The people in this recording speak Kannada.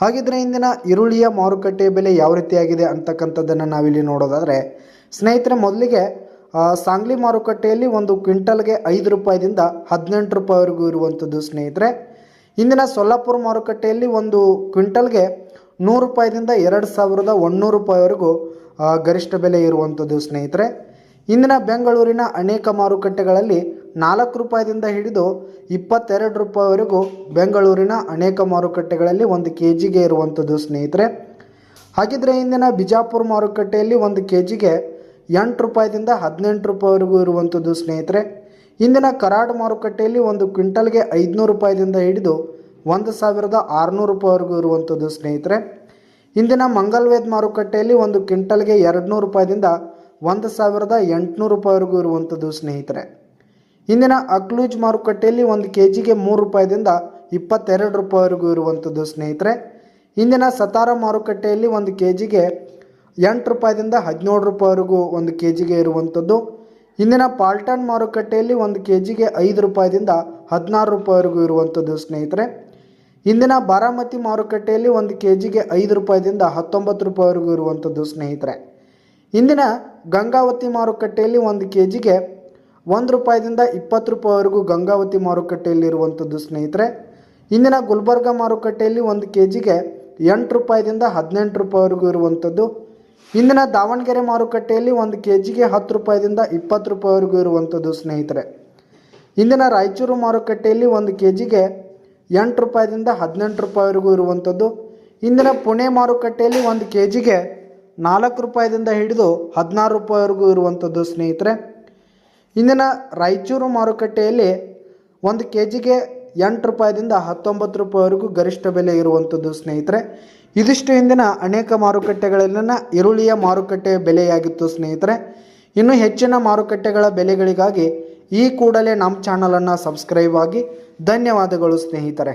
ಹಾಗಿದ್ರೆ ಇಂದಿನ ಈರುಳ್ಳಿಯ ಮಾರುಕಟ್ಟೆಯ ಬೆಲೆ ಯಾವ ರೀತಿಯಾಗಿದೆ ಅಂತಕ್ಕಂಥದ್ದನ್ನು ನಾವಿಲ್ಲಿ ನೋಡೋದಾದರೆ, ಸ್ನೇಹಿತರೆ ಮೊದಲಿಗೆ ಸಾಂಗ್ಲಿ ಮಾರುಕಟ್ಟೆಯಲ್ಲಿ ಒಂದು ಕ್ವಿಂಟಲ್ಗೆ ಐದು ರೂಪಾಯಿದಿಂದ ಹದಿನೆಂಟು ರೂಪಾಯಿವರೆಗೂ ಇರುವಂಥದ್ದು ಸ್ನೇಹಿತರೆ. ಇಂದಿನ ಸೊಲ್ಲಾಪುರ ಮಾರುಕಟ್ಟೆಯಲ್ಲಿ ಒಂದು ಕ್ವಿಂಟಲ್ಗೆ ನೂರು ರೂಪಾಯಿದಿಂದ ಎರಡು ಸಾವಿರದ ಒನ್ನೂರು ರೂಪಾಯಿವರೆಗೂ ಗರಿಷ್ಠ ಬೆಲೆ ಇರುವಂಥದ್ದು ಸ್ನೇಹಿತರೆ. ಇಂದಿನ ಬೆಂಗಳೂರಿನ ಅನೇಕ ಮಾರುಕಟ್ಟೆಗಳಲ್ಲಿ ನಾಲ್ಕು ರೂಪಾಯಿದಿಂದ ಹಿಡಿದು ಇಪ್ಪತ್ತೆರಡು ರೂಪಾಯಿವರೆಗೂ ಬೆಂಗಳೂರಿನ ಅನೇಕ ಮಾರುಕಟ್ಟೆಗಳಲ್ಲಿ ಒಂದು ಕೆ ಜಿಗೆ ಇರುವಂಥದ್ದು ಸ್ನೇಹಿತರೆ. ಹಾಗಿದ್ರೆ ಇಂದಿನ ಬಿಜಾಪುರ ಮಾರುಕಟ್ಟೆಯಲ್ಲಿ ಒಂದು ಕೆ ಜಿಗೆ ಎಂಟು ರೂಪಾಯಿದಿಂದ ಹದಿನೆಂಟು ರೂಪಾಯಿವರೆಗೂ ಇರುವಂಥದ್ದು ಸ್ನೇಹಿತರೆ. ಇಂದಿನ ಕರಾಡ್ ಮಾರುಕಟ್ಟೆಯಲ್ಲಿ ಒಂದು ಕ್ವಿಂಟಲ್ಗೆ ಐದುನೂರು ರೂಪಾಯಿದಿಂದ ಹಿಡಿದು ಒಂದು ಸಾವಿರದ ಆರುನೂರು ರೂಪಾಯಿವರೆಗೂ ಇರುವಂಥದ್ದು ಸ್ನೇಹಿತರೆ. ಇಂದಿನ ಮಂಗಲ್ವೇದ್ ಮಾರುಕಟ್ಟೆಯಲ್ಲಿ ಒಂದು ಕ್ವಿಂಟಲ್ಗೆ ಎರಡು ನೂರು ರೂಪಾಯಿದಿಂದ ಒಂದು ಸಾವಿರದ ಎಂಟುನೂರು ರೂಪಾಯಿವರೆಗೂ ಇರುವಂಥದ್ದು ಸ್ನೇಹಿತರೆ. ಇಂದಿನ ಅಕ್ಲೂಜ್ ಮಾರುಕಟ್ಟೆಯಲ್ಲಿ ಒಂದು ಕೆ ಜಿಗೆ ಮೂರು ರೂಪಾಯಿದಿಂದ ಇಪ್ಪತ್ತೆರಡು ರೂಪಾಯಿವರೆಗೂ ಇರುವಂಥದ್ದು ಸ್ನೇಹಿತರೆ. ಇಂದಿನ ಸತಾರ ಮಾರುಕಟ್ಟೆಯಲ್ಲಿ ಒಂದು ಕೆ ಜಿಗೆ ಎಂಟು ರೂಪಾಯಿದಿಂದ ಹದಿನೇಳು ರೂಪಾಯಿವರೆಗೂ ಒಂದು ಕೆ ಜಿಗೆ ಇರುವಂಥದ್ದು. ಇಂದಿನ ಪಾಲ್ಟನ್ ಮಾರುಕಟ್ಟೆಯಲ್ಲಿ ಒಂದು ಕೆ ಜಿಗೆ ಐದು ರೂಪಾಯಿದಿಂದ ಹದಿನಾರು ರೂಪಾಯಿವರೆಗೂ ಇರುವಂಥದ್ದು ಸ್ನೇಹಿತರೆ. ಇಂದಿನ ಬಾರಾಮತಿ ಮಾರುಕಟ್ಟೆಯಲ್ಲಿ ಒಂದು ಕೆ ಜಿಗೆ ಐದು ರೂಪಾಯಿದಿಂದ ಹತ್ತೊಂಬತ್ತು ರೂಪಾಯಿವರೆಗೂ ಇರುವಂಥದ್ದು ಸ್ನೇಹಿತರೆ. ಇಂದಿನ ಗಂಗಾವತಿ ಮಾರುಕಟ್ಟೆಯಲ್ಲಿ ಒಂದು ಕೆ ಜಿಗೆ ಒಂದು ರೂಪಾಯಿದಿಂದ ಇಪ್ಪತ್ತು ರೂಪಾಯಿವರೆಗೂ ಗಂಗಾವತಿ ಮಾರುಕಟ್ಟೆಯಲ್ಲಿ ಇರುವಂಥದ್ದು ಸ್ನೇಹಿತರೆ, ಇಂದಿನ ಗುಲ್ಬರ್ಗ ಮಾರುಕಟ್ಟೆಯಲ್ಲಿ ಒಂದು ಕೆ ಜಿಗೆ ಎಂಟು ರೂಪಾಯಿದಿಂದ ಹದಿನೆಂಟು ರೂಪಾಯಿವರೆಗೂ ಇರುವಂಥದ್ದು ಇಂದಿನ ದಾವಣಗೆರೆ ಮಾರುಕಟ್ಟೆಯಲ್ಲಿ ಒಂದು ಕೆ ಜಿಗೆ ಹತ್ತು ರೂಪಾಯಿದಿಂದ ಇಪ್ಪತ್ತು ರೂಪಾಯಿವರೆಗೂ ಇರುವಂಥದ್ದು ಸ್ನೇಹಿತರೆ. ಇಂದಿನ ರಾಯಚೂರು ಮಾರುಕಟ್ಟೆಯಲ್ಲಿ ಒಂದು ಕೆ ಜಿಗೆ ಎಂಟು ರೂಪಾಯಿದಿಂದ ಹದಿನೆಂಟು ರೂಪಾಯಿವರೆಗೂ ಇರುವಂಥದ್ದು ಇಂದಿನ ಪುಣೆ ಮಾರುಕಟ್ಟೆಯಲ್ಲಿ ಒಂದು ಕೆ ಜಿಗೆ ನಾಲ್ಕು ರೂಪಾಯಿದಿಂದ ಹಿಡಿದು ಹದಿನಾರು ರೂಪಾಯಿವರೆಗೂ ಇರುವಂಥದ್ದು ಸ್ನೇಹಿತರೆ. ಇಂದಿನ ರಾಯಚೂರು ಮಾರುಕಟ್ಟೆಯಲ್ಲಿ ಒಂದು ಕೆ ಜಿಗೆ ಎಂಟು ರೂಪಾಯಿದಿಂದ ಹತ್ತೊಂಬತ್ತು ರೂಪಾಯಿವರೆಗೂ ಗರಿಷ್ಠ ಬೆಲೆ ಇರುವಂಥದ್ದು ಸ್ನೇಹಿತರೆ. ಇದಿಷ್ಟು ಇಂದಿನ ಅನೇಕ ಮಾರುಕಟ್ಟೆಗಳಲ್ಲಿನ ಈರುಳ್ಳಿಯ ಮಾರುಕಟ್ಟೆ ಬೆಲೆಯಾಗಿತ್ತು ಸ್ನೇಹಿತರೆ. ಇನ್ನು ಹೆಚ್ಚಿನ ಮಾರುಕಟ್ಟೆಗಳ ಬೆಲೆಗಳಿಗಾಗಿ ಈ ಕೂಡಲೇ ನಮ್ಮ ಚಾನಲನ್ನು ಸಬ್ಸ್ಕ್ರೈಬ್ ಆಗಿ ಧನ್ಯವಾದಗಳು ಸ್ನೇಹಿತರೆ.